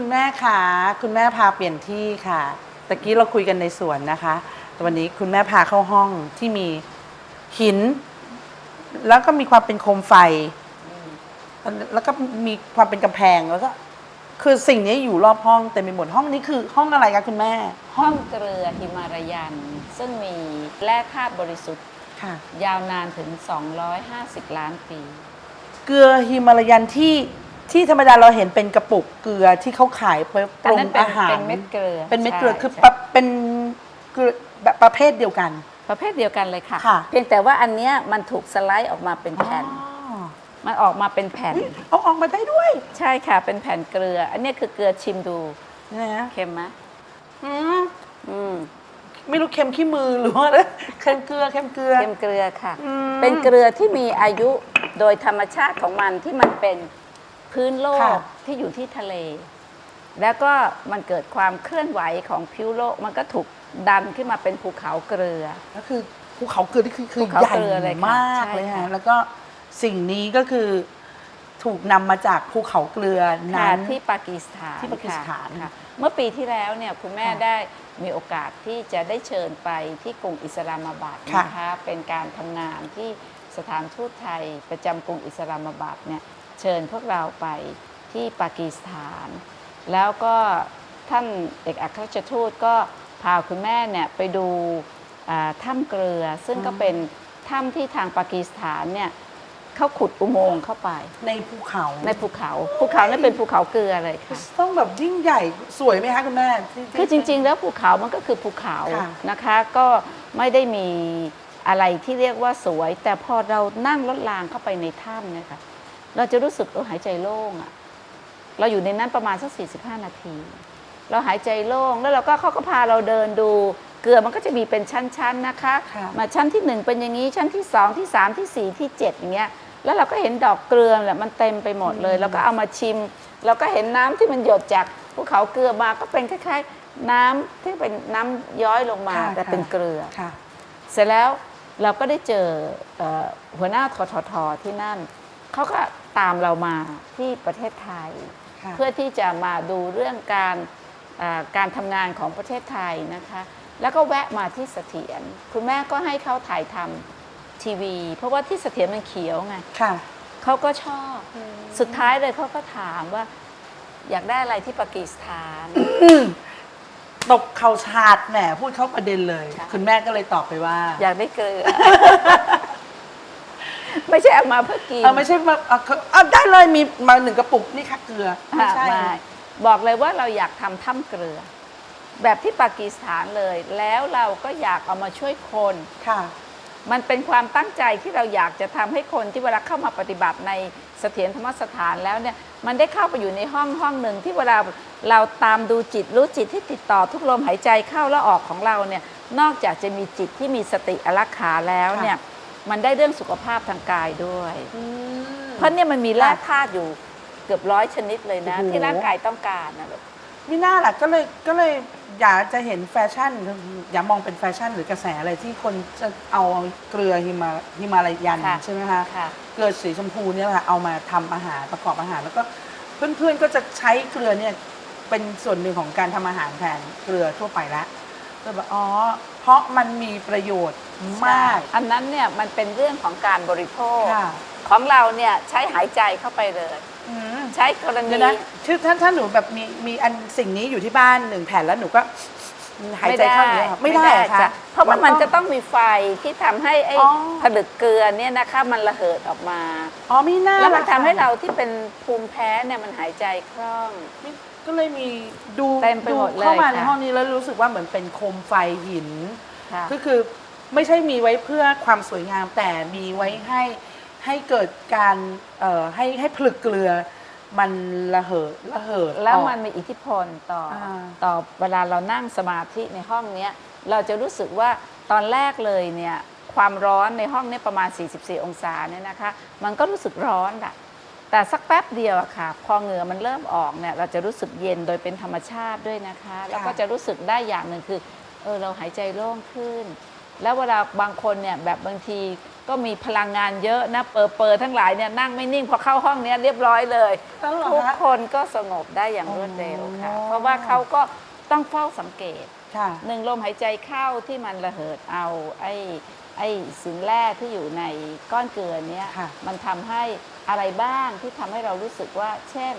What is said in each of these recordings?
คุณแม่คะคุณแม่พาเปลี่ยนที่ค่ะตะกี้เราคุยกันในสวนนะคะแต่วันนี้คุณแม่พาเข้าห้องที่มีหิน แล้วก็มีความเป็นโคมไฟ แล้วก็มีความเป็นกำแพงแล้วก็คือสิ่งนี้อยู่รอบห้องเต็มไปหมดห้องนี้คือห้องอะไรคะคุณแม่ ห้องเกลือหิมารายัน ซึ่งมีแร่ธาตุบริสุทธิ์ค่ะ ยาวนานถึง 250 ล้านปี เกลือฮิมาลายันที่ ที่ธรรมดาเราเห็นเป็นกระปุกเกลือที่เขาขายไปปอันรุงนั้นเป็นอาหารเป็นเม็ดเกลือเป็นเม็ดเกลือใช่คือใช่ปะเป็นเกลือแบบประเภทเดียวกัน ประเภทเดียวกันเลยค่ะ ค่ะ เพียงแต่ว่าอันเนี้ยมันถูกสไลด์ออกมาเป็นแผ่นอ๋อมันออกมาเป็นแผ่นเอาออกมาได้ด้วยใช่ค่ะ เป็นแผ่นเกลือ อันเนี้ยคือเกลือชิมดูนะฮะเค็มไหมอืมอืมไม่รู้เค็มขี้มือหรือว่าอะไรเค็มเกลือเค็มเกลือ เค็มเกลือค่ะ อืม เป็นเกลือที่มีอายุโดยธรรมชาติของมันที่มันเป็น พื้นโลกค่ะที่อยู่ที่ทะเล แล้วก็มันเกิดความเคลื่อนไหวของผิวโลก มันก็ถูกดันขึ้นมาเป็นภูเขาเกลือ ก็คือภูเขาเกลือที่คือคือภูเขาใหญ่เกลือเลยค่ะมากใช่เลยค่ะค่ะแล้วก็สิ่งนี้ก็คือถูกนำมาจากภูเขาเกลือค่ะนั้น ที่ปากีสถานที่ปากีสถานค่ะค่ะเมื่อปีที่แล้วเนี่ยคุณแม่ค่ะได้มีโอกาสที่จะได้เชิญไปที่กรุงอิสลามาบัดค่ะนะคะเป็นการทำงานที่สถานทูตไทยประจำกรุงอิสลามาบัดเนี่ย เชิญพวกเราไปที่ปากีสถาน แล้วก็ท่านเอกอัครราชทูตก็พาคุณแม่เนี่ยไปดูอ่าถ้ำเกลือ ซึ่งก็เป็นถ้ำที่ทางปากีสถานเนี่ยเขาขุดอุโมงค์เข้าไป ในภูเขาในภูเขา ภูเขานั่นเป็นภูเขาเกลือเลยค่ะต้องแบบยิ่งใหญ่สวยไหมคะคุณแม่ที่ที่คือจริง ๆ แล้วภูเขามันก็คือภูเขาค่ะนะคะ ก็ไม่ได้มีอะไรที่เรียกว่าสวย แต่พอเรานั่งรถรางเข้าไปในถ้ำเนี่ยค่ะ เราจะรู้สึกเออหายใจโล่งอะเราอยู่ในนั้นประมาณสัก 45 นาที เราหายใจโล่งแล้วเราก็เขาก็พาเราเดินดู เกลือมันก็จะมีเป็นชั้นๆนะคะค่ะมาชั้นที่หนึ่งเป็นอย่างนี้ชั้นที่สองที่สามที่สี่ที่เจ็ดอย่างเงี้ยแล้วเราก็เห็นดอกเกลือแหละมันเต็มไปหมดเลย เราก็เอามาชิม เราก็เห็นน้ำที่มันหยดจากภูเขาเกลือมาก็เป็นคล้ายๆ น้ำที่เป็นน้ำย้อยลงมาค่ะแต่ค่ะเป็นเกลือค่ะเสร็จแล้วเราก็ได้เจอเอ่อหัวหน้าทททที่นั่นเขาก็ ตามเรามาที่ประเทศไทย ค่ะ เพื่อที่จะมาดูเรื่องการอ่าการทำงานของประเทศไทยนะคะ แล้วก็แวะมาที่เสถียรคุณแม่ก็ให้เขาถ่ายทำทีวี เพราะว่าที่เสถียรมันเขียวไง ค่ะ เขาก็ชอบ สุดท้ายเลยเขาก็ถามว่า อยากได้อะไรที่ปากีสถาน ตบเข่าชาดแหมพูดเข้าประเด็นเลย ใช่ คุณแม่ก็เลยตอบไปว่า อยากได้เกลือ ไม่ใช่เอามาเพื่อกินเออไม่ใช่ว่าเอาเขาเอาได้เลยมีมาหนึ่งกระปุกนี่ค่ะเกลือไม่อะใช่ ไม่บอกเลยว่าเราอยากทำถ้ำเกลือ แบบที่ปากีสถานเลย แล้วเราก็อยากเอามาช่วยคน ค่ะ มันเป็นความตั้งใจที่เราอยากจะทำให้คนที่เวลาเข้ามาปฏิบัติในเสถียรธรรมสถานแล้วเนี่ยมันได้เข้าไปอยู่ในห้องห้องหนึ่งที่เวลาเราตามดูจิตรู้จิตที่ติดต่อทุกลมหายใจเข้าและออกของเราเนี่ยนอกจากจะมีจิตที่มีสติอรักขาแล้วเนี่ย มันได้เรื่องสุขภาพทางกายด้วยเพราะเนี่ยมันมีแร่ธาตุอยู่เกือบร้อยชนิดเลยนะ โอ้โห ที่ร่างกายต้องการนะลูกไม่น่าล่ะก็เลยก็เลยอยากจะเห็นแฟชั่น อย่ามองเป็นแฟชั่นหรือกระแสอะไรที่คนจะเอาเกลือฮิมาฮิมาลายันค่ะใช่ไหมคะ ค่ะ เกลือสีชมพูเนี่ยแหละเอามาทำอาหารประกอบอาหาร แล้วก็เพื่อนๆก็จะใช้เกลือเนี่ยเป็นส่วนหนึ่งของการทำอาหารแทนเกลือทั่วไปแล้วก็แบบอ๋อ เพราะมันมีประโยชน์มาก อันนั้นเนี่ยมันเป็นเรื่องของการบริโภค ค่ะ ของเราเนี่ยใช้หายใจเข้าไปเลย อืมใช้กรณี เดี๋ยวนะคือถ้าถ้าหนูแบบมีมีอันสิ่งนี้อยู่ที่บ้านหนึ่งแผ่นแล้วหนูก็หายใจเข้าอย่างนี้ยเหรอไม่ได้เหรอจ้คะเพราะว่ามันต้จะองต้องมีไฟที่ทำให้ไอ้อ๋อ ผลึกเกลือเนี่ยนะคะมันระเหิดออกมา อ๋อมีหน้าแล้วมันล่ะทำให้ค่ะเราที่เป็นภูมิแพ้เนี่ยมันหายใจคล่อง ก็เลยมีดูเต็มไปหมดเลยเข้ามาในค่ะ ห้องนี้แล้วรู้สึกว่าเหมือนเป็นโคมไฟหิน ค่ะ ก็คือไม่ใช่มีไว้เพื่อความสวยงามแต่มีไว้ให้ให้เกิดการเอ่อให้ให้ผลึกเกลือ มันระเหดระเหิดแล้วออก มันมีอิทธิพลต่ออา ต่อเวลาเรานั่งสมาธิในห้องเนี้ยเราจะรู้สึกว่าตอนแรกเลยเนี่ยความร้อนในห้องเนี้ประมาณ 44 องศาเนี่ยนะคะ มันก็รู้สึกร้อนอะ แต่สักแป๊บเดียวอะค่ะ พอเหงื่อมันเริ่มออกเนี่ยเราจะรู้สึกเย็นโดยเป็นธรรมชาติด้วยนะคะ แล้วก็จะรู้สึกได้อย่างหนึ่งคือเออเราหายใจโล่งขึ้น แล้วเวลาบางคนเนี่ยแบบบางทีก็มีพลังงานเยอะนะเปอร์เปอร์ทั้งหลายเนี่ยนั่งไม่นิ่งพอเข้าห้องเนี้ยเรียบร้อยเลยแล้วเหรอทุกคะคนก็สงบได้อย่างรวดเร็วค่ะอ๋อเพราะว่าเขาก็ต้องเฝ้าสังเกตค่ะหนึ่งลมหายใจเข้าที่มันระเหิดเอาไอ้ไอ้สินแร่ที่อยู่ในก้อนเกลือเนี้ยค่ะมันทำให้ อะไรบ้างที่ทำให้เรารู้สึกว่า เช่น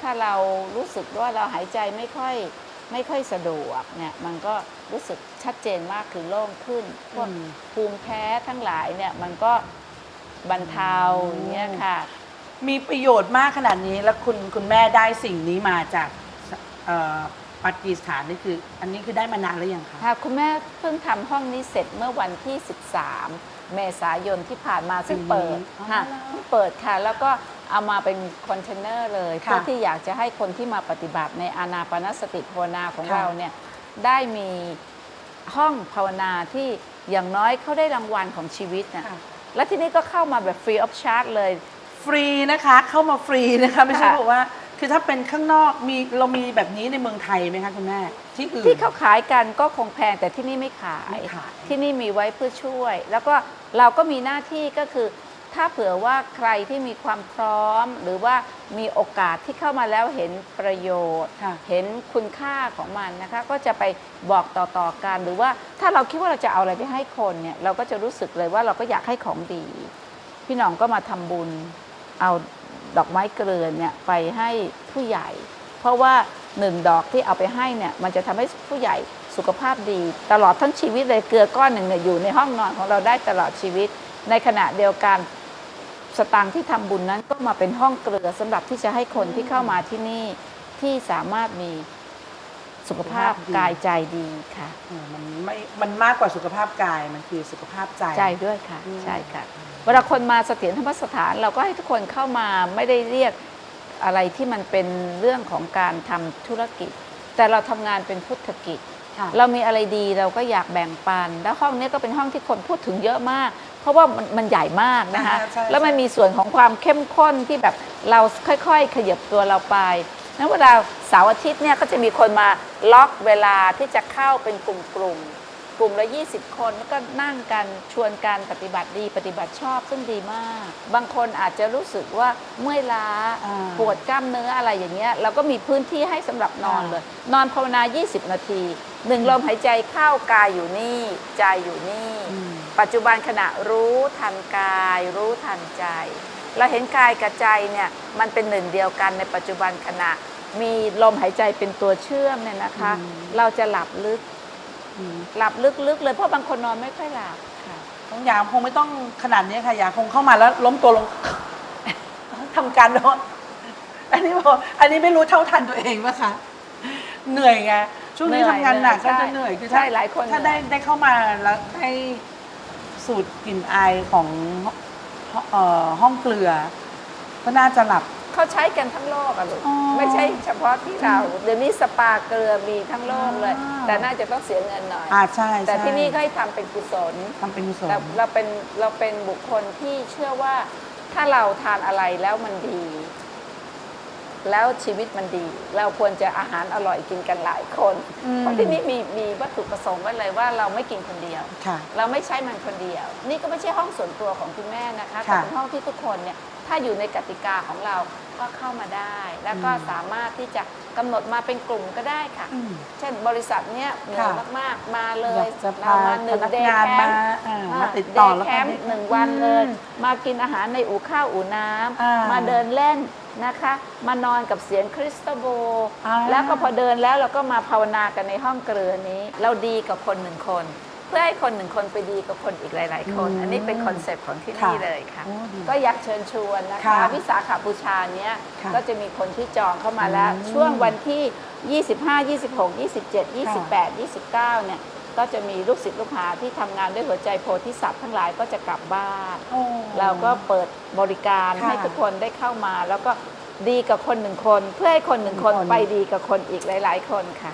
ถ้าเรารู้สึกว่าเราหายใจไม่ค่อยไม่ค่อยสะดวกเนี่ยมันก็รู้สึกชัดเจนมากคือโล่งขึ้นพวกอืมภูมิแพ้ทั้งหลายเนี่ยมันก็บรรเทาอย่างเงี้ยค่ะ มีประโยชน์มากขนาดนี้แล้วคุณคุณแม่ได้สิ่งนี้มาจากเอ่อปากีสถานนี่คือ อันนี้คือได้มานานหรือยังคะค่ะคุณแม่เพิ่งทำห้องนี้เสร็จเมื่อวันที่ 13 เมษายนที่ผ่านมาซึ่งเปิดอ๋อค่ะแล้วเพิ่งเปิดค่ะ แล้วก็เอามาเป็นคอนเทนเนอร์เลยค่ะเพื่อที่อยากจะให้คนที่มาปฏิบัติในอานาปานสติภาวนาของค่ะ เราเนี่ยได้มีห้องภาวนาที่อย่างน้อยเขาได้รางวัลของชีวิตนะค่ะ แล้วทีนี้ก็เข้ามาแบบฟรีออฟชาร์ e เลย ฟรีนะคะเข้ามาฟรีนะคะ ไม่ใช่ค่ะบอกว่า คือถ้าเป็นข้างนอกมีเรามีแบบนี้ในเมืองไทยไหมคะคุณแม่ที่อื่น ที่เขาขายกันก็คงแพงแต่ที่นี่ไม่ขาย ไม่ขาย ที่นี่มีไว้เพื่อช่วย แล้วก็เราก็มีหน้าที่ก็คือ ถ้าเผื่อว่าใครที่มีความพร้อม หรือว่ามีโอกาสที่เข้ามาแล้วเห็นประโยชน์ ค่ะ เห็นคุณค่าของมันนะคะ ก็จะไปบอกต่อๆกันหรือว่าถ้าเราคิดว่าเราจะเอาอะไรไปให้คนเนี่ยเราก็จะรู้สึกเลยว่าเราก็อยากให้ของดี พี่น้องก็มาทำบุญ เอา ดอกไม้เกลือนเนี่ยไปให้ผู้ใหญ่ เพราะว่าหนึ่งดอกที่เอาไปให้เนี่ยมันจะทำให้ผู้ใหญ่สุขภาพดี ตลอดทั้งชีวิตเลยเกลือก้อนหนึ่งเนี่ยอยู่ในห้องนอนของเราได้ตลอดชีวิต ในขณะเดียวกันสตางค์ที่ทำบุญนั้นก็มาเป็นห้องเกลือสำหรับที่จะให้คนที่เข้ามาที่นี่ที่สามารถมี สุขภาพสุขภาพดีกายใจดีค่ะเออมันไม่มันมากกว่าสุขภาพกายมันคือสุขภาพใจ ใจด้วยค่ะ อืม ใช่ค่ะ เวลาคนมาเสถียรธรรมสถานเราก็ให้ทุกคนเข้ามาไม่ได้เรียกอะไรที่มันเป็นเรื่องของการทำธุรกิจ แต่เราทำงานเป็นพุทธกิจ ค่ะ เรามีอะไรดีเราก็อยากแบ่งปัน แล้วห้องนี้ก็เป็นห้องที่คนพูดถึงเยอะมาก เพราะว่ามันมันใหญ่มากนะคะ อ่าใช่แล้วมันมีส่วนของความเข้มข้นที่แบบเราค่อยๆ ขยับตัวเราไป นั้นเวลาเสาร์อาทิตย์เนี่ยก็จะมีคนมาล็อกเวลาที่จะเข้าเป็นกลุ่มๆกลุ่มละ 20 คนแล้วก็นั่งกันชวนกันปฏิบัติดี ปฏิบัติชอบซึ่งดีมาก บางคนอาจจะรู้สึกว่าเมื่อยล้าอ่าปวดกล้ามเนื้ออะไรอย่างเงี้ยเราก็มีพื้นที่ให้สำหรับนอนอ่าเลย นอนภาวนา 20 นาทีหนึ่งลมหายใจเข้ากายอยู่นี่ใจอยู่นี่อืมปัจจุบันขณะรู้ทันกาย รู้ทันใจ เราเห็นกายกับใจเนี่ยมันเป็นหนึ่งเดียวกันในปัจจุบันขณะ มีลมหายใจเป็นตัวเชื่อมเนี่ยนะคะอืมเราจะหลับลึกอืมหลับลึกๆเลยเพราะบางคนนอนไม่ค่อยหลับค่ะต้องยามคงไม่ต้องขนาดนี้ค่ะยาคงเข้ามาแล้วล้มตัวลงทำการนอนอันนี้บอกอันนี้ไม่รู้เท่าทันตัวเองปะคะเหนื่อยไงช่วงนี้เหนื่ทำอยงานหนักเหนื่ก็อยจะเหนื่อยคือใช่ถ้าหลายคนถ้าเหนื่ได้อยได้เข้ามาแล้วได้สูตรกลิ่นอายของ เอ่อห้องเกลือ ก็น่าจะหลับ เขาใช้กันทั้งโลกอะลูก อ๋อไม่ใช่เฉพาะที่เราเดี๋ยวนี้สปาเกลือมีทั้งโลกเลย อ่า แต่น่าจะต้องเสียเงินหน่อย อ่าใช่แต่ใช่ที่นี่ก็ให้ทำเป็นกุศล ทำเป็นกุศลแต่เราเป็นเราเป็นบุคคลที่เชื่อว่าถ้าเราทานอะไรแล้วมันดี แล้วชีวิตมันดี เราควรจะอาหารอร่อยกินกันหลายคนอืมเพราะที่นี่มีมีวัตถุประสงค์ไว้เลยว่าเราไม่กินคนเดียวค่ะเราไม่ใช้มันคนเดียว นี่ก็ไม่ใช่ห้องส่วนตัวของคุณแม่นะคะแต่ค่ะเป็นห้องที่ทุกคนเนี่ย ถ้าอยู่ในกติกาของเราก็เข้ามาได้ แล้วก็อืมสามารถที่จะกำหนดมาเป็นกลุ่มก็ได้ค่ะอืมเช่นบริษัทเนี้ยเหนื่อยค่ะมากๆมาเลอยยากจะพาเรามาหนึ่งพนักเดย์งานแคมามป์อ่ามาติดต่อแล้วแคก็มป์ได้หนึ่งวันเลยอืมมากินอาหารในอู่ข้าวอู่น้อ่าำมาเดินเล่นนะคะ มานอนกับเสียงคริสตัลโบอ่าแล้วก็พอเดินแล้วเราก็มาภาวนากันในห้องเกลือนี้ เราดีกับคนหนึ่งคน เพื่อให้คนหนึ่งคนไปดีกับคนอีกหลาย ๆ คน อืมอันนี้เป็นคอนเซปต์ของที่นี่ค่ะเลยค่ะ โอ้ดีก็อยากเชิญชวนนะคะ ค่ะวิสาขาบูชาเนี้ยค่ะก็จะมีคนที่จองเข้ามาแล้ว อืมช่วงวันที่ 25 26 27 28 29 เนี่ย ก็จะมีลูกศิษย์ลูกหาที่ทำงานด้วยหัวใจโพธิสัตว์ทั้งหลายก็จะกลับบ้านโอ้เราก็เปิดบริการค่ะให้ทุกคนได้เข้ามา แล้วก็ดีกับคนหนึ่งคน เพื่อให้คนหนึ่งคนหนึ่งคน ไปดีกับคนอีกหลาย ๆ คนค่ะ